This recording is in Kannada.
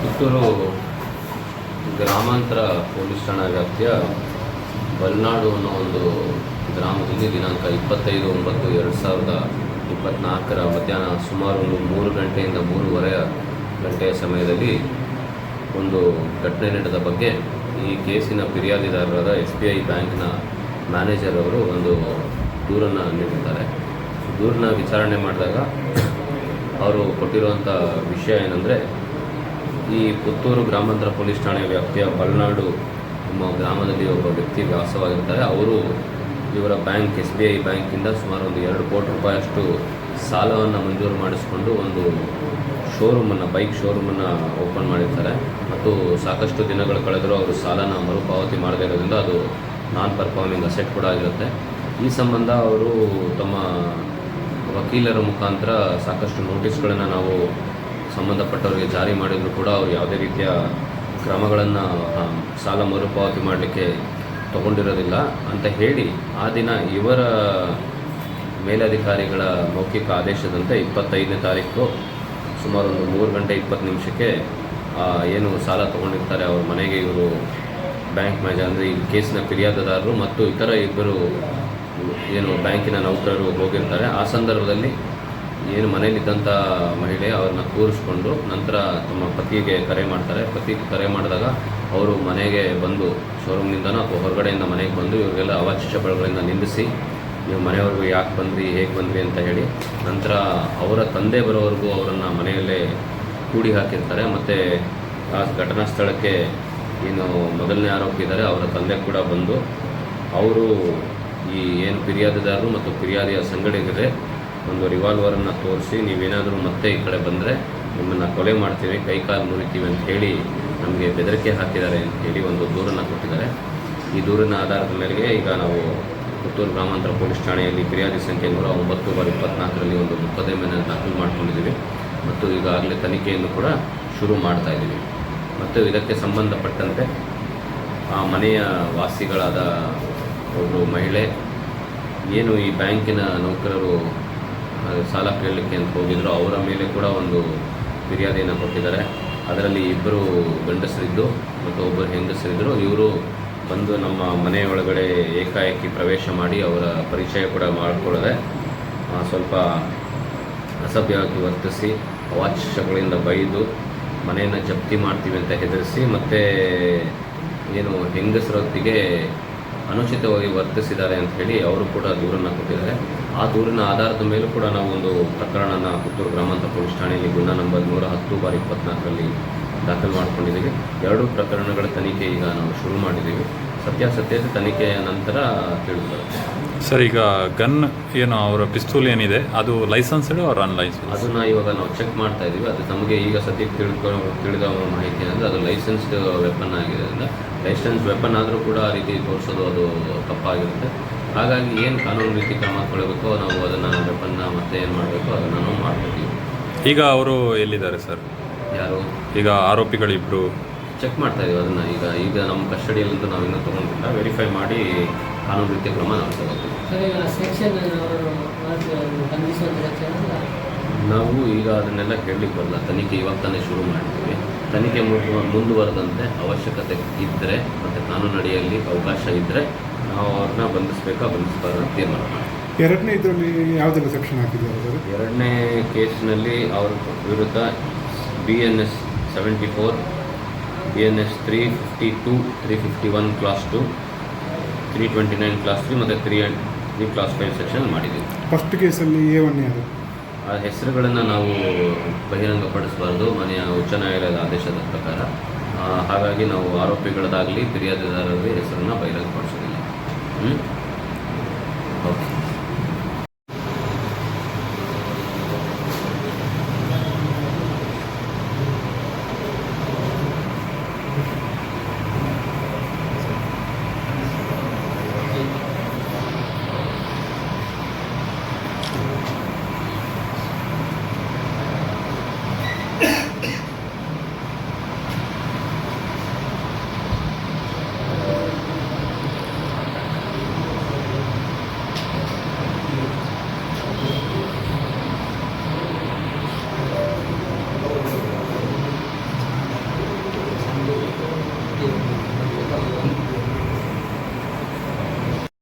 ಪುತ್ತೂರು ಗ್ರಾಮಾಂತರ ಪೊಲೀಸ್ ಠಾಣಾ ವ್ಯಾಪ್ತಿಯ ಬಲ್ನಾಡು ಅನ್ನೋ ಒಂದು ಗ್ರಾಮದಲ್ಲಿ ದಿನಾಂಕ ಇಪ್ಪತ್ತೈದು ಒಂಬತ್ತು ಎರಡು ಸಾವಿರದ ಇಪ್ಪತ್ತ್ನಾಲ್ಕರ ಮಧ್ಯಾಹ್ನ ಸುಮಾರು ಒಂದು ಮೂರು ಗಂಟೆಯಿಂದ ಮೂರುವರೆ ಗಂಟೆಯ ಸಮಯದಲ್ಲಿ ಒಂದು ಘಟನೆ ನಡೆದ ಬಗ್ಗೆ ಈ ಕೇಸಿನ ಫಿರ್ಯಾದಿದಾರರಾದ ಎಸ್ ಬಿ ಐ ಬ್ಯಾಂಕ್ನ ಮ್ಯಾನೇಜರ್ ಅವರು ಒಂದು ದೂರನ್ನು ನೀಡಿದ್ದಾರೆ. ದೂರನ್ನ ವಿಚಾರಣೆ ಮಾಡಿದಾಗ ಅವರು ಕೊಟ್ಟಿರುವಂಥ ವಿಷಯ ಏನಂದರೆ, ಈ ಪುತ್ತೂರು ಗ್ರಾಮಾಂತರ ಪೊಲೀಸ್ ಠಾಣೆ ವ್ಯಾಪ್ತಿಯ ಬಲ್ನಾಡು ನಮ್ಮ ಗ್ರಾಮದಲ್ಲಿ ಒಬ್ಬ ವ್ಯಕ್ತಿ ವಾಸವಾಗಿರ್ತಾರೆ. ಅವರು ಇವರ ಬ್ಯಾಂಕ್, ಎಸ್ ಬಿ ಐ ಬ್ಯಾಂಕಿಂದ ಸುಮಾರು ಒಂದು ಎರಡು ಕೋಟಿ ರೂಪಾಯಿಯಷ್ಟು ಸಾಲವನ್ನು ಮಂಜೂರು ಮಾಡಿಸಿಕೊಂಡು ಒಂದು ಶೋರೂಮನ್ನು ಬೈಕ್ ಶೋರೂಮನ್ನು ಓಪನ್ ಮಾಡಿರ್ತಾರೆ. ಮತ್ತು ಸಾಕಷ್ಟು ದಿನಗಳು ಕಳೆದರೂ ಅವರು ಸಾಲನ ಮರುಪಾವತಿ ಮಾಡದೇ ಇರೋದ್ರಿಂದ ಅದು ನಾನ್ ಪರ್ಫಾರ್ಮಿಂಗ್ ಅಸೆಟ್ ಕೂಡ ಆಗಿರುತ್ತೆ. ಈ ಸಂಬಂಧ ಅವರು ತಮ್ಮ ವಕೀಲರ ಮುಖಾಂತರ ಸಾಕಷ್ಟು ನೋಟಿಸ್ಗಳನ್ನು ನಾವು ಸಂಬಂಧಪಟ್ಟವರಿಗೆ ಜಾರಿ ಮಾಡಿದರೂ ಕೂಡ ಅವರು ಯಾವುದೇ ರೀತಿಯ ಕ್ರಮಗಳನ್ನು ಸಾಲ ಮರುಪಾವತಿ ಮಾಡಲಿಕ್ಕೆ ತಗೊಂಡಿರೋದಿಲ್ಲ ಅಂತ ಹೇಳಿ ಆ ದಿನ ಇವರ ಮೇಲಧಿಕಾರಿಗಳ ಮೌಖಿಕ ಆದೇಶದಂತೆ ಇಪ್ಪತ್ತೈದನೇ ತಾರೀಕು ಸುಮಾರು ಒಂದು ಮೂರು ಗಂಟೆ ಇಪ್ಪತ್ತು ನಿಮಿಷಕ್ಕೆ ಏನು ಸಾಲ ತಗೊಂಡಿರ್ತಾರೆ ಅವ್ರ ಮನೆಗೆ ಇವರು ಬ್ಯಾಂಕ್ ಮ್ಯಾನೇಜರ್ ಅಂದರೆ ಈ ಕೇಸಿನ ಫಿರ್ಯಾದದಾರರು ಮತ್ತು ಇತರ ಇಬ್ಬರು ಏನು ಬ್ಯಾಂಕಿನ ನೌಕರರು ಹೋಗಿರ್ತಾರೆ. ಆ ಸಂದರ್ಭದಲ್ಲಿ ಏನು ಮನೇಲಿದ್ದಂಥ ಮಹಿಳೆ ಅವ್ರನ್ನ ಕೂರಿಸ್ಕೊಂಡು ನಂತರ ತಮ್ಮ ಪತಿಗೆ ಕರೆ ಮಾಡ್ತಾರೆ. ಪತಿ ಕರೆ ಮಾಡಿದಾಗ ಅವರು ಮನೆಗೆ ಬಂದು ಶೋರೂಮ್ನಿಂದನೋ ಅಥವಾ ಹೊರಗಡೆಯಿಂದ ಮನೆಗೆ ಬಂದು ಇವರಿಗೆಲ್ಲ ಅವಾಚ್ಯ ಶಬ್ದಗಳಿಂದ ನಿಂದಿಸಿ, ನೀವು ಮನೆಯವ್ರಿಗೂ ಯಾಕೆ ಬಂದ್ರಿ, ಹೇಗೆ ಬಂದ್ರಿ? ಅಂತ ಹೇಳಿ ನಂತರ ಅವರ ತಂದೆ ಬರೋವರೆಗೂ ಅವರನ್ನು ಮನೆಯಲ್ಲೇ ಕೂಡಿ ಹಾಕಿರ್ತಾರೆ. ಮತ್ತು ಆ ಘಟನಾ ಸ್ಥಳಕ್ಕೆ ಏನು ಮೊದಲನೇ ಆರೋಪಿ ಇದ್ದಾರೆ ಅವರ ತಂದೆ ಕೂಡ ಬಂದು ಅವರು ಈ ಏನು ಫಿರ್ಯಾದಿದಾರರು ಮತ್ತು ಫಿರ್ಯಾದಿಯ ಸಂಗಡಿಗರೇ ಒಂದು ರಿವಾಲ್ವರನ್ನು ತೋರಿಸಿ ನೀವೇನಾದರೂ ಮತ್ತೆ ಈ ಕಡೆ ಬಂದರೆ ನಿಮ್ಮನ್ನು ಕೊಲೆ ಮಾಡ್ತೀವಿ, ಕೈ ಕಾಲು ಮುರಿತೀವಿ ಅಂತ ಹೇಳಿ ನಮಗೆ ಬೆದರಿಕೆ ಹಾಕಿದ್ದಾರೆ ಅಂತ ಹೇಳಿ ಒಂದು ದೂರನ್ನು ಕೊಟ್ಟಿದ್ದಾರೆ. ಈ ದೂರಿನ ಆಧಾರದ ಮೇರೆಗೆ ಈಗ ನಾವು ಪುತ್ತೂರು ಗ್ರಾಮಾಂತರ ಪೊಲೀಸ್ ಠಾಣೆಯಲ್ಲಿ ಫಿರ್ಯಾದಿ ಸಂಖ್ಯೆ ನೂರ ಒಂಬತ್ತು ಬಾರಿ ಇಪ್ಪತ್ನಾಲ್ಕರಲ್ಲಿ ಒಂದು ಮೊಕದ್ದಮೆಯನ್ನು ದಾಖಲು ಮಾಡ್ಕೊಂಡಿದ್ದೀವಿ ಮತ್ತು ಈಗಾಗಲೇ ತನಿಖೆಯನ್ನು ಕೂಡ ಶುರು ಮಾಡ್ತಾ ಇದ್ದೀವಿ. ಮತ್ತು ಇದಕ್ಕೆ ಸಂಬಂಧಪಟ್ಟಂತೆ ಆ ಮನೆಯ ವಾಸಿಗಳಾದ ಒಬ್ಬರು ಮಹಿಳೆ, ಏನು ಈ ಬ್ಯಾಂಕಿನ ನೌಕರರು ಸಾಲ ಕೇಳಲಿಕ್ಕೆ ಅಂತ ಹೋಗಿದ್ರು, ಅವರ ಮೇಲೆ ಕೂಡ ಒಂದು ಫಿರ್ಯಾದಿಯನ್ನು ಕೊಟ್ಟಿದ್ದಾರೆ. ಅದರಲ್ಲಿ ಇಬ್ಬರು ಗಂಡಸರಿದ್ದು ಮತ್ತು ಒಬ್ಬರು ಹೆಂಗಸರಿದ್ದರು ಇವರು ಬಂದು ನಮ್ಮ ಮನೆಯ ಒಳಗಡೆ ಏಕಾಏಕಿ ಪ್ರವೇಶ ಮಾಡಿ ಅವರ ಪರಿಚಯ ಕೂಡ ಮಾಡಿಕೊಳ್ಳದೆ ಸ್ವಲ್ಪ ಅಸಭ್ಯವಾಗಿ ವರ್ತಿಸಿ ಅವಾಚ್ಯಗಳಿಂದ ಬೈದು, ಮನೆಯನ್ನು ಜಪ್ತಿ ಮಾಡ್ತೀವಿ ಅಂತ ಹೆದರಿಸಿ, ಮತ್ತು ಏನು ಹೆಂಗಸರೊತ್ತಿಗೆ ಅನುಚಿತವಾಗಿ ವರ್ತಿಸಿದ್ದಾರೆ ಅಂತ ಹೇಳಿ ಅವರು ಕೂಡ ದೂರನ್ನು ಕೊಟ್ಟಿದ್ದಾರೆ. ಆ ದೂರಿನ ಆಧಾರದ ಮೇಲೂ ಕೂಡ ನಾವು ಒಂದು ಪ್ರಕರಣನ ಪುತ್ತೂರು ಗ್ರಾಮಾಂತರ ಪೊಲೀಸ್ ಠಾಣೆಯಲ್ಲಿ ಗುಣ ನಂಬರ್ ನೂರ ಹತ್ತು ಬಾರಿ ಇಪ್ಪತ್ನಾಲ್ಕರಲ್ಲಿ ದಾಖಲು ಮಾಡಿಕೊಂಡಿದ್ದೀವಿ. ಎರಡು ಪ್ರಕರಣಗಳ ತನಿಖೆ ಈಗ ನಾವು ಶುರು ಮಾಡಿದ್ದೀವಿ. ಸತ್ಯಾಸತ್ಯತೆ ತನಿಖೆಯ ನಂತರ ತಿಳಿದು ಬರುತ್ತೆ ಸರ್ ಈಗ ಗನ್ ಏನು ಅವರ ಪಿಸ್ತೂಲ್ ಏನಿದೆ ಅದು ಲೈಸೆನ್ಸ್ಡ್ ಅವ್ರ ಅನ್ಲೈಸೆನ್ಸ್ ಅದನ್ನು ಇವಾಗ ನಾವು ಚೆಕ್ ಮಾಡ್ತಾ ಇದ್ದೀವಿ ಅದು ನಮಗೆ ಈಗ ಸದ್ಯಕ್ಕೆ ತಿಳ್ಕೊ ತಿಳಿದ ಮಾಹಿತಿ ಏನಂದರೆ ಅದು ಲೈಸೆನ್ಸ್ಡ್ ವೆಪನ್ ಆಗಿರೋದ್ರಿಂದ ಲೈಸೆನ್ಸ್ ವೆಪನ್ ಆದರೂ ಕೂಡ ಆ ರೀತಿ ತೋರಿಸೋದು ಅದು ತಪ್ಪಾಗಿರುತ್ತೆ. ಹಾಗಾಗಿ ಏನು ಕಾನೂನು ರೀತಿ ಕ್ರಮ ತಗೊಳ್ಬೇಕೋ ನಾವು ಅದನ್ನು ವೆಪನ್ನ ಮತ್ತೆ ಏನು ಮಾಡಬೇಕು ಅದನ್ನು ನಾವು ಮಾಡ್ತೀವಿ. ಈಗ ಅವರು ಎಲ್ಲಿದ್ದಾರೆ ಸರ್? ಯಾರು? ಈಗ ಆರೋಪಿಗಳಿಬ್ರು ಚೆಕ್ ಮಾಡ್ತಾ ಇದೀವಿ ಅದನ್ನು. ಈಗ ಈಗ ನಮ್ಮ ಕಸ್ಟಡಿಯಲ್ಲಂತೂ ನಾವು ಇನ್ನೂ ತೊಗೊಂಡಿಲ್ಲ. ವೆರಿಫೈ ಮಾಡಿ ಕಾನೂನು ರೀತಿಯ ಕ್ರಮ ನಾವು ತಗೋತೀವಿ. ಸರ್ ಈಗ ಸೆಕ್ಷನ್ ಅವರು ಬಂಧಿಸುವಂಥ ಸೆಕ್ಷನ್ ನಾವು ಈಗ ಅದನ್ನೆಲ್ಲ ಕೇಳಲಿಕ್ಕೆ ಬರಲ್ಲ. ತನಿಖೆ ಇವಾಗ ತಾನೇ ಶುರು ಮಾಡಿದ್ದೀವಿ. ತನಿಖೆ ಮುಂದುವ- ಮುಂದುವರೆದಂತೆ ಅವಶ್ಯಕತೆ ಇದ್ದರೆ ಮತ್ತು ಕಾನೂನು ಅಡಿಯಲ್ಲಿ ಅವಕಾಶ ಇದ್ದರೆ ನಾವು ಅವ್ರನ್ನ ಬಂಧಿಸಬೇಕಾ ಬಂಧಿಸಬಾರ್ದು ಅಂತ ತೀರ್ಮಾನ ಮಾಡ್ತೀವಿ. ಎರಡನೇ ಇದರಲ್ಲಿ ಯಾವುದೆಲ್ಲ ಸೆಕ್ಷನ್ ಹಾಕಿದ್ದಾರೆ ಸರ್ ಎರಡನೇ ಕೇಸ್ನಲ್ಲಿ ಅವ್ರ ವಿರುದ್ಧ B N S seventy four B N S three fifty two three fifty one clause two three twenty nine clause three ಮತ್ತು three three clause five section ಮಾಡಿದ್ದೀವಿ ಫಸ್ಟ್ ಕೇಸಲ್ಲಿ ಎ ಒನ್ ಯಾರು ಆ ಹೆಸರುಗಳನ್ನು ನಾವು ಬಹಿರಂಗಪಡಿಸಬಾರ್ದು ಮನೆಯ ಉಚ್ಚ ನ್ಯಾಯಾಲಯದ ಆದೇಶದ ಪ್ರಕಾರ. ಹಾಗಾಗಿ ನಾವು ಆರೋಪಿಗಳದಾಗಲಿ ಫಿರ್ಯಾದಿದಾರರಲ್ಲಿ ಹೆಸರನ್ನು ಬಹಿರಂಗಪಡಿಸೋದಿಲ್ಲ ಹ್ಞೂ ಓಕೆ.